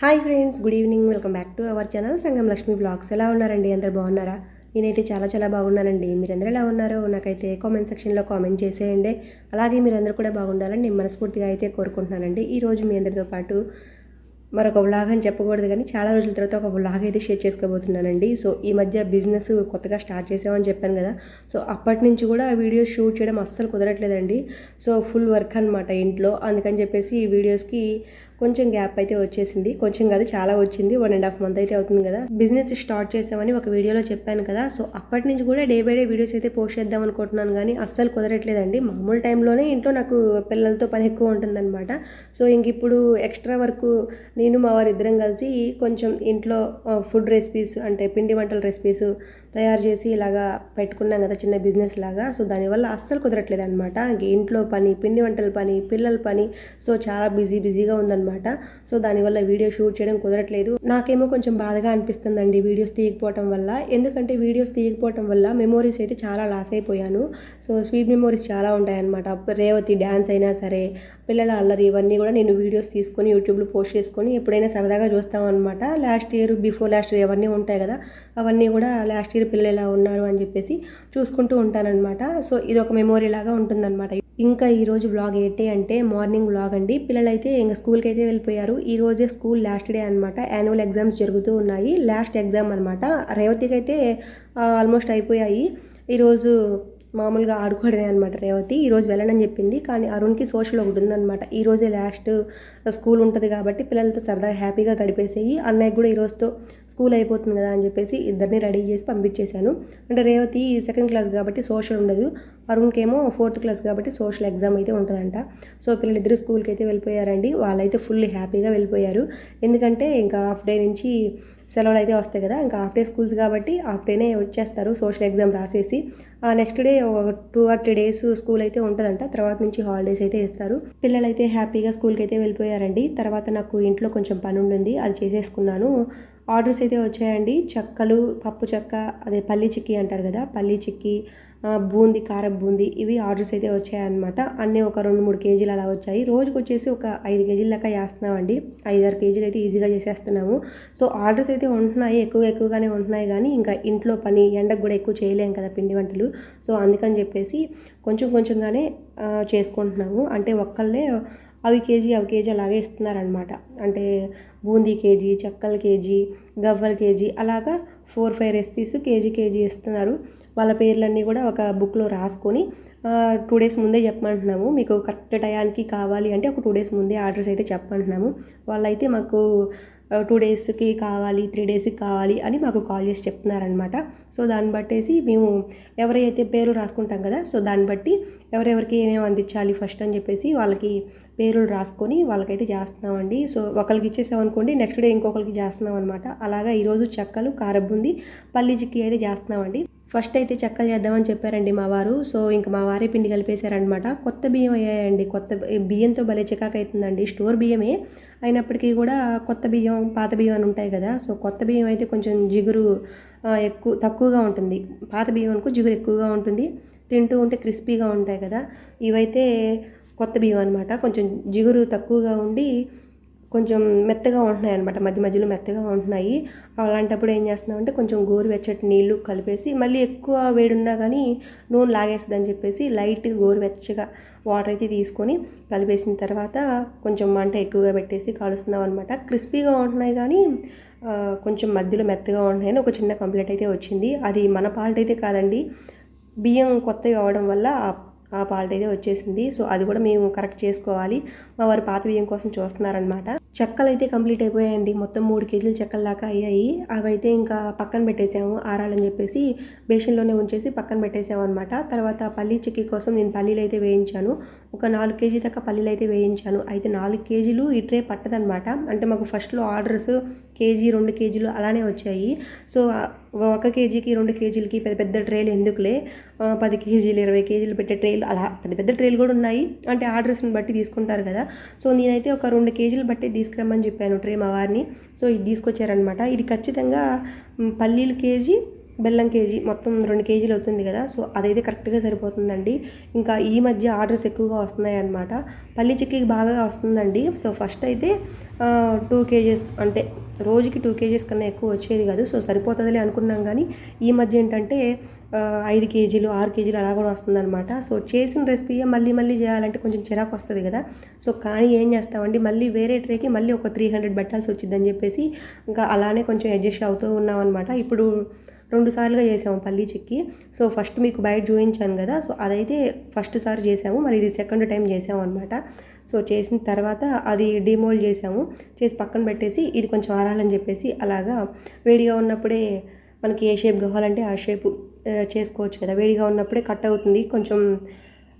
Hi friends good evening welcome back to our channel Sangam Lakshmi vlogs ఎలా ఉన్నారండి? అందరు బాగున్నారా? నేనైతే చాలా చాలా బాగున్నానండి. మీరందరూ ఎలా ఉన్నారో? నాకైతే కామెంట్ సెక్షన్లో కామెంట్ చేసేయండి. అలాగే మీరందరూ కూడా బాగుండాలని నేను మనస్ఫూర్తిగా అయితే కోరుకుంటున్నానండి. ఈరోజు మీ అందరితో పాటు మరొక వ్లాగ్ అని చెప్పకూడదు కానీ చాలా రోజుల తర్వాత ఒక వ్లాగ్ అయితే షేర్ చేసుకోబోతున్నానండి. సో ఈ మధ్య బిజినెస్ కొత్తగా స్టార్ట్ చేసామని చెప్పాను కదా. సో అప్పటి నుంచి కూడా వీడియో షూట్ చేయడం అస్సలు కుదరట్లేదండి. సో ఫుల్ వర్క్ అనమాట ఇంట్లో. అందుకని చెప్పేసి ఈ వీడియోస్కి కొంచెం గ్యాప్ అయితే వచ్చేసింది. కొంచెం కాదు చాలా వచ్చింది. వన్ అండ్ హాఫ్ మంత్ అయితే అవుతుంది కదా. బిజినెస్ స్టార్ట్ చేసామని ఒక వీడియోలో చెప్పాను కదా. సో అప్పటి నుంచి కూడా డే బై డే వీడియోస్ అయితే పోస్ట్ చేద్దాం అనుకుంటున్నాను కానీ అస్సలు కుదరట్లేదండి. మామూలు టైంలోనే ఇంట్లో నాకు పిల్లలతో పని ఎక్కువ ఉంటుందన్నమాట. సో ఇంక ఇప్పుడు ఎక్స్ట్రా వర్క్ నేను మా వారు ఇద్దరం కలిసి కొంచెం ఇంట్లో ఫుడ్ రెసిపీస్ అంటే పిండి వంటల రెసిపీస్ తయారు చేసి ఇలాగా పెట్టుకున్నాం కదా చిన్న బిజినెస్ లాగా. సో దానివల్ల అస్సలు కుదరట్లేదు అనమాట ఇంట్లో పని పిండి వంటల పని పిల్లల పని. సో చాలా బిజీ బిజీగా ఉందన్నమాట. సో దానివల్ల వీడియో షూట్ చేయడం కుదరట్లేదు. నాకేమో కొంచెం బాధగా అనిపిస్తుందండి వీడియోస్ తీయకపోవటం వల్ల. ఎందుకంటే వీడియోస్ తీయకపోవటం వల్ల మెమోరీస్ అయితే చాలా లాస్ అయిపోయాను. సో స్వీట్ మెమోరీస్ చాలా ఉంటాయన్నమాట. రేవతి డ్యాన్స్ అయినా సరే పిల్లల అల్లరి ఇవన్నీ కూడా నేను వీడియోస్ తీసుకొని యూట్యూబ్లో పోస్ట్ చేసుకొని ఎప్పుడైనా సరదాగా చూస్తాం అనమాట last year before last year అవన్నీ ఉంటాయి కదా అవన్నీ కూడా లాస్ట్ ఇయర్ పిల్లలు ఎలా ఉన్నారు అని చెప్పేసి చూసుకుంటూ ఉంటానన్నమాట. సో ఇది ఒక మెమోరీ లాగా ఉంటుందన్నమాట. ఇంకా ఈరోజు వ్లాగ్ ఏంటి అంటే మార్నింగ్ వ్లాగ్ అండి. పిల్లలైతే ఇంకా స్కూల్కి అయితే వెళ్ళిపోయారు. ఈ రోజే స్కూల్ లాస్ట్ డే అనమాట యాన్యువల్ ఎగ్జామ్స్ జరుగుతూ ఉన్నాయి. లాస్ట్ ఎగ్జామ్ అనమాట రేవతికి అయితే ఆల్మోస్ట్ అయిపోయాయి. ఈరోజు మామూలుగా ఆడుకోవడమే అనమాట రేవతి. ఈరోజు వెళ్ళనని చెప్పింది. కానీ అరుణ్కి సోషల్ ఒకటి ఉందన్నమాట. ఈరోజే లాస్ట్ స్కూల్ ఉంటుంది కాబట్టి పిల్లలతో సరదాగా హ్యాపీగా గడిపేసేయి. అన్నయ్య కూడా ఈరోజుతో స్కూల్ అయిపోతుంది కదా అని చెప్పేసి ఇద్దరిని రెడీ చేసి పంపించేశాను. అంటే రేవతి సెకండ్ క్లాస్ కాబట్టి సోషల్ ఉండదు. అరుణ్కేమో ఫోర్త్ క్లాస్ కాబట్టి సోషల్ ఎగ్జామ్ అయితే ఉంటుందంట. సో పిల్లలిద్దరు స్కూల్కి అయితే వెళ్ళిపోయారండి. వాళ్ళైతే ఫుల్ హ్యాపీగా వెళ్ళిపోయారు. ఎందుకంటే ఇంకా హాఫ్ డే నుంచి సెలవులు అయితే వస్తాయి కదా. ఇంకా హాఫ్ డే స్కూల్స్ కాబట్టి హాఫ్ డేనే వచ్చేస్తారు. సోషల్ ఎగ్జామ్ రాసేసి నెక్స్ట్ డే ఒక two or three days school అయితే ఉంటుందంట. తర్వాత నుంచి హాలిడేస్ అయితే ఇస్తారు. పిల్లలైతే హ్యాపీగా స్కూల్కి అయితే వెళ్ళిపోయారండి. తర్వాత నాకు ఇంట్లో కొంచెం పని ఉండింది అది చేసేసుకున్నాను. ఆర్డర్స్ అయితే వచ్చాయండి. చెక్కలు పప్పు చెక్క అదే పల్లి చిక్కీ అంటారు కదా పల్లి చిక్కీ బూందీ కారం బూందీ ఇవి ఆర్డర్స్ అయితే వచ్చాయన్నమాట. అన్నీ ఒక రెండు మూడు కేజీలు అలా వచ్చాయి. రోజుకి వచ్చేసి ఒక ఐదు కేజీల దాకా చేస్తున్నామండి ఐదారు కేజీలు అయితే ఈజీగా చేసేస్తున్నాము. సో ఆర్డర్స్ అయితే ఉంటున్నాయి. ఎక్కువ ఎక్కువగానే ఉంటున్నాయి కానీ ఇంకా ఇంట్లో పని ఎండకు కూడా ఎక్కువ చేయలేం కదా పిండి వంటలు. సో అందుకని చెప్పేసి కొంచెం కొంచెంగానే చేసుకుంటున్నాము. అంటే ఒక్కళ్ళే అవి కేజీ అవి కేజీ అలాగే ఇస్తున్నారనమాట అంటే బూందీ కేజీ చెక్కల కేజీ గవ్వల కేజీ అలాగా four five recipes KG KG ఇస్తున్నారు. వాళ్ళ పేర్లన్నీ కూడా ఒక బుక్లో రాసుకొని టూ డేస్ ముందే చెప్పమంటున్నాము. మీకు కరెక్ట్ టయానికి కావాలి అంటే ఒక టూ డేస్ ముందే ఆర్డర్స్ అయితే చెప్పమంటున్నాము. వాళ్ళైతే మాకు టూ డేస్కి కావాలి త్రీ డేస్కి కావాలి అని మాకు కాల్ చేసి చెప్తున్నారనమాట సో దాన్ని బట్టేసి మేము ఎవరైతే పేరు రాసుకుంటాం కదా సో దాన్ని బట్టి ఎవరెవరికి ఏమేమి అందించాలి ఫస్ట్ అని చెప్పేసి వాళ్ళకి పేర్లు రాసుకొని వాళ్ళకైతే చేస్తున్నామండి. సో ఒకరికి ఇచ్చేసామనుకోండి నెక్స్ట్ డే ఇంకొకరికి చేస్తున్నాం అనమాట అలాగా ఈరోజు చెక్కలు కారబుంది పల్లి అయితే చేస్తున్నామండి. ఫస్ట్ అయితే చెక్కలు చేద్దామని చెప్పారండి మా వారు. సో ఇంకా మా వారే పిండి కలిపేశారనమాట కొత్త బియ్యం అయ్యాయండి. కొత్త బియ్యంతో భలే చికాకు అవుతుందండి స్టోర్ బియ్యమే. అయినప్పటికీ కూడా కొత్త బియ్యం పాత బియ్యం అని ఉంటాయి కదా. సో కొత్త బియ్యం అయితే కొంచెం జిగురు ఎక్కువ తక్కువగా ఉంటుంది. పాత బియ్యం అనుకో జిగురు ఎక్కువగా ఉంటుంది. తింటూ ఉంటే క్రిస్పీగా ఉంటాయి కదా. ఇవైతే కొత్త బియ్యం అనమాట కొంచెం జిగురు తక్కువగా ఉండి కొంచెం మెత్తగా ఉంటున్నాయి అనమాట మధ్య మధ్యలో మెత్తగా ఉంటున్నాయి. అలాంటప్పుడు ఏం చేస్తున్నామంటే కొంచెం గోరువెచ్చటి నీళ్ళు కలిపేసి మళ్ళీ ఎక్కువ వేడున్నా కానీ నూనె లాగేస్తుందని చెప్పేసి లైట్ గోరువెచ్చగా వాటర్ అయితే తీసుకొని కలిపేసిన తర్వాత కొంచెం మంట ఎక్కువగా పెట్టేసి కాలుస్తున్నాం అనమాట క్రిస్పీగా ఉంటున్నాయి కానీ కొంచెం మధ్యలో మెత్తగా ఉంటున్నాయని ఒక చిన్న కంప్లైంట్ అయితే వచ్చింది. అది మన పాల్ట్ అయితే కాదండి. బియ్యం కొత్తవి అవడం వల్ల ఆ పాల్ట్ అయితే వచ్చేసింది. సో అది కూడా మేము కరెక్ట్ చేసుకోవాలి. మా వారు పాత బియ్యం కోసం చూస్తున్నారనమాట చెక్కలు అయితే కంప్లీట్ అయిపోయాయండి. మొత్తం మూడు కేజీలు చెక్కల దాకా అయ్యాయి. అవైతే ఇంకా పక్కన పెట్టేసాము ఆరాలని చెప్పేసి బేషన్లోనే ఉంచేసి పక్కన పెట్టేసాము అనమాట తర్వాత పల్లీ చిక్కీ కోసం నేను పల్లీలు అయితే వేయించాను. ఒక నాలుగు కేజీ దాకా పల్లీలు అయితే వేయించాను. అయితే నాలుగు కేజీలు ఈ ట్రే పట్టదనమాట అంటే మాకు ఫస్ట్లో ఆర్డర్స్ కేజీ రెండు కేజీలు అలానే వచ్చాయి. సో ఒక కేజీకి రెండు కేజీలకి పెద్ద పెద్ద ట్రేలు ఎందుకులే? పది కేజీలు ఇరవై కేజీలు పెట్టే ట్రేలు అలా పెద్ద పెద్ద ట్రేలు కూడా ఉన్నాయి. అంటే ఆర్డర్స్ని బట్టి తీసుకుంటారు కదా. సో నేనైతే ఒక రెండు కేజీలు బట్టి తీసుకురమ్మని చెప్పాను ట్రే మా వారిని. సో ఇది తీసుకొచ్చారనమాట ఇది ఖచ్చితంగా పల్లీలు కేజీ బెల్లం కేజీ మొత్తం రెండు కేజీలు అవుతుంది కదా. సో అదైతే కరెక్ట్గా సరిపోతుందండి. ఇంకా ఈ మధ్య ఆర్డర్స్ ఎక్కువగా వస్తున్నాయి అనమాట పల్లి చిక్కీకి బాగా వస్తుందండి. సో ఫస్ట్ అయితే టూ కేజెస్ అంటే రోజుకి టూ కేజెస్ కన్నా ఎక్కువ వచ్చేది కాదు. సో సరిపోతుందిలే అనుకున్నాం కానీ ఈ మధ్య ఏంటంటే ఐదు కేజీలు ఆరు కేజీలు అలా కూడా వస్తుందన్నమాట. సో చేసిన రెసిపీ మళ్ళీ మళ్ళీ చేయాలంటే కొంచెం చిరాకు వస్తుంది కదా. సో కానీ ఏం చేస్తామండి మళ్ళీ వేరే ట్రేకి మళ్ళీ ఒక త్రీ హండ్రెడ్ పెట్టాల్సి వచ్చిందని చెప్పేసి ఇంకా అలానే కొంచెం అడ్జస్ట్ అవుతూ ఉన్నాం అనమాట ఇప్పుడు రెండు సార్లుగా చేసాము పల్లీ చిక్కి. సో ఫస్ట్ మీకు బయట చూపించాను కదా సో అదైతే ఫస్ట్ సారి చేసాము. మరి ఇది సెకండ్ టైం చేసాము అనమాట సో చేసిన తర్వాత అది డిమోల్డ్ చేసాము. చేసి పక్కన పెట్టేసి ఇది కొంచెం ఆరాలని చెప్పేసి అలాగా వేడిగా ఉన్నప్పుడే మనకి ఏ షేప్ కావాలంటే ఆ షేప్ చేసుకోవచ్చు కదా. వేడిగా ఉన్నప్పుడే కట్ అవుతుంది. కొంచెం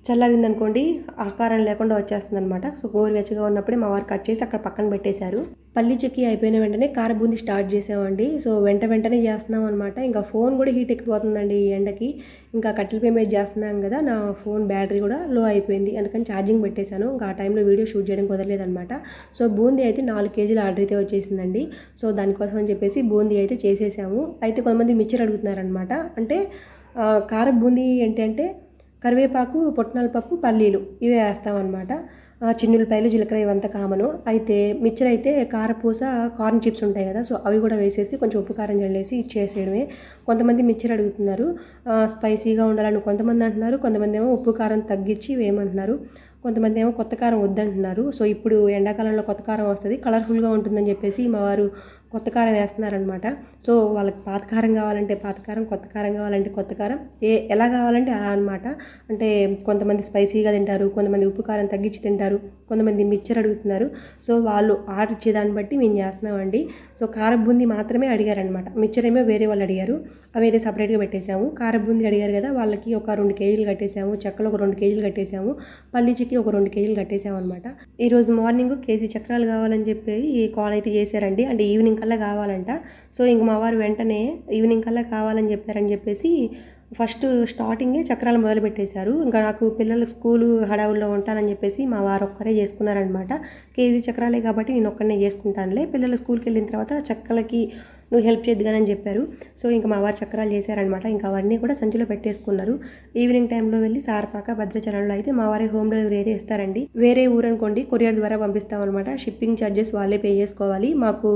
చల్లారిందనుకోండి ఆకారం లేకుండా వచ్చేస్తుంది అనమాట సో గోరువెచ్చగా ఉన్నప్పుడే మా వారు కట్ చేసి అక్కడ పక్కన పెట్టేశారు. పల్లి చెక్కి అయిపోయిన వెంటనే కార బూంది స్టార్ట్ చేసామండి. సో వెంట వెంటనే చేస్తున్నాం అనమాట ఇంకా ఫోన్ కూడా హీట్ ఎక్కిపోతుందండి ఈ ఎండకి. ఇంకా కట్టెల పే మీద చేస్తున్నాం కదా నా ఫోన్ బ్యాటరీ కూడా లో అయిపోయింది. అందుకని ఛార్జింగ్ పెట్టేశాను. ఇంకా ఆ టైంలో వీడియో షూట్ చేయడం కుదరలేదనమాట సో బూందీ అయితే నాలుగు కేజీల ఆర్డర్ అయితే వచ్చేసిందండి. సో దానికోసం అని చెప్పేసి బూందీ అయితే చేసేసాము. అయితే కొంతమంది మిక్చర్ అడుగుతున్నారనమాట అంటే కార బూందీ ఏంటంటే కరివేపాకు పొట్నాల పప్పు పల్లీలు ఇవే వేస్తామన్నమాట. చిన్నులపాయలు జీలకర్ర ఇవంతా కామను. అయితే మిక్చర్ అయితే కారపూస కార్న్ చిప్స్ ఉంటాయి కదా సో అవి కూడా వేసేసి కొంచెం ఉప్పు కారం జల్లేసి ఇచ్చేసేయడమే కొంతమంది మిక్చర్ అడుగుతున్నారు. స్పైసీగా ఉండాలని కొంతమంది అంటున్నారు. కొంతమంది ఏమో ఉప్పు కారం తగ్గించి వేయమంటున్నారు. కొంతమంది ఏమో కొత్త కారం వద్దంటున్నారు. సో ఇప్పుడు ఎండాకాలంలో కొత్త కారం వస్తుంది. కలర్ఫుల్గా ఉంటుందని చెప్పేసి మా వారు కొత్త కారం వేస్తున్నారనమాట సో వాళ్ళకి పాత కారం కావాలంటే పాత కారం కొత్త కారం కావాలంటే కొత్త కారం ఏ ఎలా కావాలంటే అలా అనమాట అంటే కొంతమంది స్పైసీగా తింటారు కొంతమంది ఉప్పు కారం తగ్గించి తింటారు కొంతమంది మిక్చర్ అడుగుతున్నారు. సో వాళ్ళు ఆర్డర్ ఇచ్చేదాన్ని బట్టి మేము చేస్తున్నామండి. సో కారం బుంది మాత్రమే అడిగారనమాట మిక్చర్ ఏమో వేరే వాళ్ళు అడిగారు. అవి అయితే సపరేట్గా పెట్టేశాము. కారం బూందీ అడిగారు కదా వాళ్ళకి ఒక రెండు కేజీలు కట్టేశాము చెక్కలు ఒక రెండు కేజీలు కట్టేసాము పల్లీచికి చిక్కి ఒక రెండు కేజీలు కట్టేశాము అనమాట ఈరోజు మార్నింగ్ కేజీ చక్రాలు కావాలని చెప్పి ఈ కాల్ అయితే చేశారండి. అంటే ఈవినింగ్ కల్లా కావాలంట. సో ఇంక మా వారు వెంటనే ఈవినింగ్ కల్లా కావాలని చెప్పారని చెప్పేసి ఫస్ట్ స్టార్టింగే చక్రాలు మొదలు పెట్టేశారు. ఇంకా నాకు పిల్లలు స్కూలు హడావుల్లో ఉంటానని చెప్పేసి మా వారు ఒక్కరే చేసుకున్నారనమాట కేజీ చక్రాలే కాబట్టి నేను ఒక్కనే చేసుకుంటానులే. పిల్లలు స్కూల్కి వెళ్ళిన తర్వాత చక్కలకి నువ్వు హెల్ప్ చేద్దుగానని చెప్పారు. సో ఇంకా మా వారు చక్రాలు చేశారనమాట ఇంకా అవన్నీ కూడా సంచిలో పెట్టేసుకున్నారు. ఈవినింగ్ టైంలో వెళ్ళి సారపాక భద్రాచలంలో అయితే మా వారి హోమ్ డెలివరీ అయితే ఇస్తారండి. వేరే ఊరు అనుకోండి కొరియర్ ద్వారా పంపిస్తామన్నమాట. షిప్పింగ్ ఛార్జెస్ వాళ్ళే పే చేసుకోవాలి. మాకు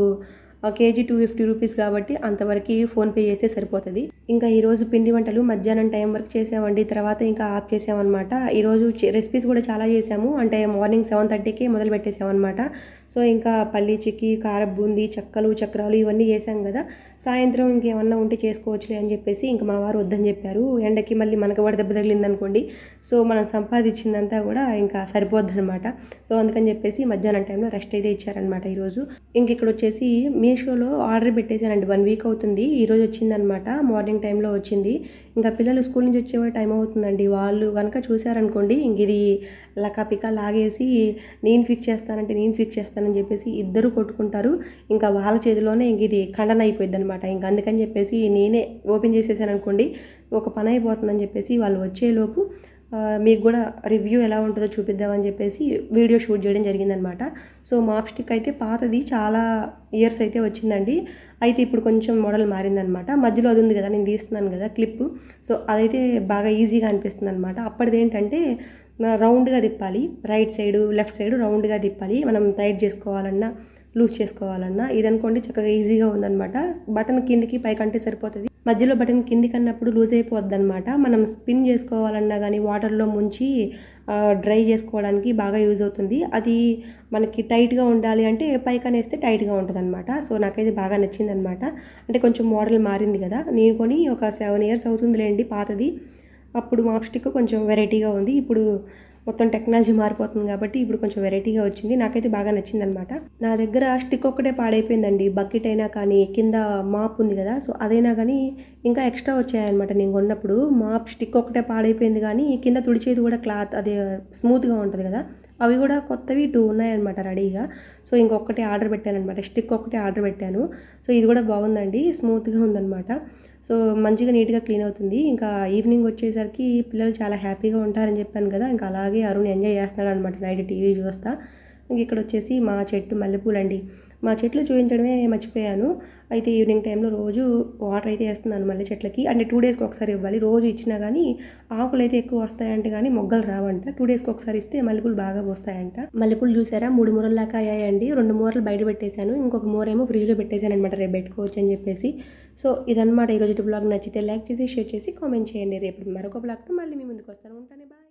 ఆ కేజీ టూ ఫిఫ్టీ రూపీస్ కాబట్టి అంతవరకు ఫోన్పే చేస్తే సరిపోతుంది. ఇంకా ఈరోజు పిండి వంటలు మధ్యాహ్నం టైం వరకు చేసామండి. తర్వాత ఇంకా ఆఫ్ చేసామన్నమాట. ఈరోజు రెసిపీస్ కూడా చాలా చేసాము. అంటే మార్నింగ్ సెవెన్ థర్టీకి మొదలు పెట్టేసామన్నమాట. సో ఇంకా పల్లీ చిక్కి కార బూందీ చెక్కలు చక్రాలు ఇవన్నీ చేసాం కదా. సాయంత్రం ఇంకేమన్నా ఉంటే చేసుకోవచ్చులే అని చెప్పేసి ఇంకా మా వారు వద్దని చెప్పారు. ఎండకి మళ్ళీ మనకు కూడా దెబ్బ తగిలింది అనుకోండి సో మనం సంపాదించిందంతా కూడా ఇంకా సరిపోద్ది అనమాట సో అందుకని చెప్పేసి మధ్యాహ్నం టైంలో రెస్ట్ అయితే ఇచ్చారనమాట ఈరోజు. ఇంక ఇక్కడ వచ్చేసి మీషోలో ఆర్డర్ పెట్టేశానండి. వన్ వీక్ అవుతుంది. ఈరోజు వచ్చిందనమాట మార్నింగ్ టైంలో వచ్చింది. ఇంకా పిల్లలు స్కూల్ నుంచి వచ్చే టైం అవుతుందండి. వాళ్ళు కనుక చూసారనుకోండి ఇంక ఇది లకాపిక లాగేసి నేను ఫిక్స్ చేస్తానంటే నేను ఫిక్స్ చేస్తానని చెప్పేసి ఇద్దరు కొట్టుకుంటారు. ఇంకా వాళ్ళ చేతిలోనే ఇంక ఇది ఖండన అయిపోయింది అనమాట ఇంకా అందుకని చెప్పేసి నేనే ఓపెన్ చేసేసాను అనుకోండి ఒక పని అయిపోతుందని చెప్పేసి వాళ్ళు వచ్చేలోపు మీకు కూడా రివ్యూ ఎలా ఉంటుందో చూపిద్దామని చెప్పేసి వీడియో షూట్ చేయడం జరిగిందనమాట సో మాప్ స్టిక్ అయితే పాతది చాలా ఇయర్స్ అయితే వచ్చిందండి. అయితే ఇప్పుడు కొంచెం మోడల్ మారిందనమాట. మధ్యలో అది ఉంది కదా నేను తీస్తున్నాను కదా క్లిప్ సో అదైతే బాగా ఈజీగా అనిపిస్తుంది అనమాట అప్పటిది ఏంటంటే రౌండ్గా తిప్పాలి. రైట్ సైడు లెఫ్ట్ సైడు రౌండ్గా తిప్పాలి. మనం టైట్ చేసుకోవాలన్నా లూజ్ చేసుకోవాలన్నా. ఇదనుకోండి చక్కగా ఈజీగా ఉందన్నమాట బటన్ కిందికి పైకంటే సరిపోతుంది. మధ్యలో బటన్ కిందికి అన్నప్పుడు లూజ్ అయిపోద్ది అనమాట మనం స్పిన్ చేసుకోవాలన్నా కానీ వాటర్లో ముంచి డ్రై చేసుకోవడానికి బాగా యూజ్ అవుతుంది. అది మనకి టైట్గా ఉండాలి అంటే పైకాన్ వేస్తే టైట్గా ఉంటుంది అనమాట సో నాకైతే బాగా నచ్చింది అనమాట అంటే కొంచెం మోడల్ మారింది కదా. నేను కొని ఒక సెవెన్ ఇయర్స్ అవుతుందిలేండి పాతది. అప్పుడు మాప్ స్టిక్ కొంచెం వెరైటీగా ఉంది. ఇప్పుడు మొత్తం టెక్నాలజీ మారిపోతుంది కాబట్టి ఇప్పుడు కొంచెం వెరైటీగా వచ్చింది. నాకైతే బాగా నచ్చింది అనమాట నా దగ్గర స్టిక్ ఒక్కటే పాడైపోయిందండి. బకెట్ అయినా కానీ కింద మాప్ ఉంది కదా. సో అదైనా కానీ ఇంకా ఎక్స్ట్రా వచ్చాయన్నమాట. నేను కొన్నప్పుడు మాప్ స్టిక్ ఒకటే పాడైపోయింది కానీ కింద తుడిచేది కూడా క్లాత్ అది స్మూత్గా ఉంటుంది కదా అవి కూడా కొత్తవి టూ ఉన్నాయన్నమాట రెడీగా. సో ఇంకొకటి ఆర్డర్ పెట్టాను అనమాట స్టిక్ ఒకటి ఆర్డర్ పెట్టాను. సో ఇది కూడా బాగుందండి స్మూత్గా ఉందన్నమాట. సో మంచిగా నీట్గా క్లీన్ అవుతుంది. ఇంకా ఈవినింగ్ వచ్చేసరికి పిల్లలు చాలా హ్యాపీగా ఉంటారని చెప్పాను కదా ఇంకా అలాగే అరుణ్ ఎంజాయ్ చేస్తున్నాడు అనమాట నైట్ టీవీ చూస్తా. ఇంక ఇక్కడ వచ్చేసి మా చెట్టు మల్లెపూలు అండి మా చెట్లు చూపించడమే మర్చిపోయాను. అయితే ఈవినింగ్ టైంలో రోజు వాటర్ అయితే వేస్తున్నాను మళ్ళీ చెట్లకి. అంటే టూ డేస్కి ఒకసారి ఇవ్వాలి. రోజు ఇచ్చినా కానీ ఆకులు అయితే ఎక్కువ వస్తాయంటే కానీ మొగ్గలు రావంట. టూ డేస్కి ఒకసారి ఇస్తే మల్లెపూలు బాగా వస్తాయంట మల్లెపూలు చూసారా? మూడు మూరల దాకా అయ్యాయండి. రెండు మూరలు బయట పెట్టేశాను. ఇంకొక మూరేమో ఫ్రిడ్జ్లో పెట్టేశాను అనమాట రేపు పెట్టుకోవచ్చు అని చెప్పేసి. సో ఇదన్నమాట ఈరోజు బ్లాగ్. నచ్చితే లైక్ చేసి షేర్ చేసి కామెంట్ చేయండి. రేపు మరొక బ్లాగ్తో మళ్ళీ మీ ముందుకు వస్తాను. ఉంటాను బాయ్.